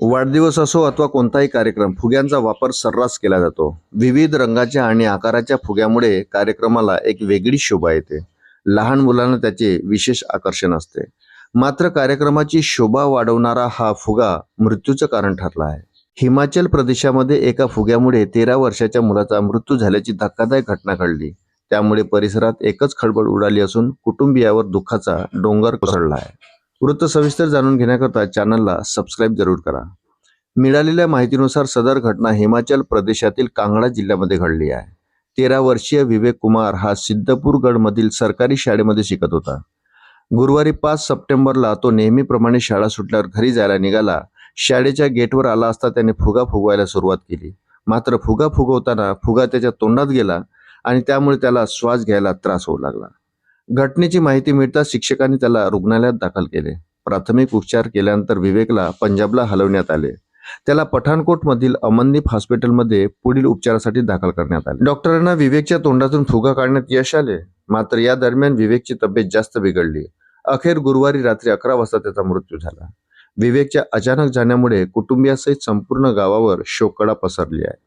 वाढदिवस असो अथवा कोणताही कार्यक्रम फुग्यांचा वापर सर्रास केला जातो. विविध रंगाच्या आणि आकाराच्या फुग्यामुळे कार्यक्रमाला एक वेगळी शोभा येते. लहान मुलांना त्याचे विशेष आकर्षण असते. मात्र कार्यक्रमाची शोभा वाढवणारा हा फुगा मृत्यूचं कारण ठरला आहे. हिमाचल प्रदेशामध्ये एका फुग्यामुळे तेरा वर्षाच्या मुलाचा मृत्यू झाल्याची धक्कादायक घटना घडली. त्यामुळे परिसरात एकच खळबळ उडाली असून कुटुंबियावर दुःखाचा डोंगर कोसळला आहे. वृत्त सविस्तर जाणून घेण्याकरता चॅनलला सबस्क्राईब जरूर करा. मिळालेल्या माहितीनुसार सदर घटना हिमाचल प्रदेशातील कांगडा जिल्ह्यामध्ये घडली आहे. तेरा वर्षीय विवेक कुमार हा सिद्धपूरगडमधील सरकारी शाळेमध्ये शिकत होता. गुरुवारी पाच सप्टेंबरला तो नेहमीप्रमाणे शाळा सुटल्यावर घरी जायला निघाला. शाळेच्या गेटवर आला असता त्याने फुगा फुगवायला सुरुवात केली. मात्र फुगा फुगवताना फुगा त्याच्या तोंडात गेला आणि त्यामुळे त्याला श्वास घ्यायला त्रास होऊ लागला. घटनेची माहिती मिळताच शिक्षकांनी त्याला रुग्णालयात दाखल केले. प्राथमिक उपचार केल्यानंतर विवेकला पंजाबला हलवण्यात आले. त्याला पठाणकोटमधील अमनदीप हॉस्पिटलमध्ये पुढील उपचारासाठी दाखल करण्यात आले. डॉक्टरांना विवेकच्या तोंडातून फुगा काढण्यात यश आले. मात्र या दरम्यान विवेकची तब्येत जास्त बिघडली. अखेर गुरुवारी रात्री अकरा वाजता त्याचा मृत्यू झाला. विवेकच्या अचानक जाण्यामुळे कुटुंबियासहित संपूर्ण गावावर शोकडा पसरली आहे.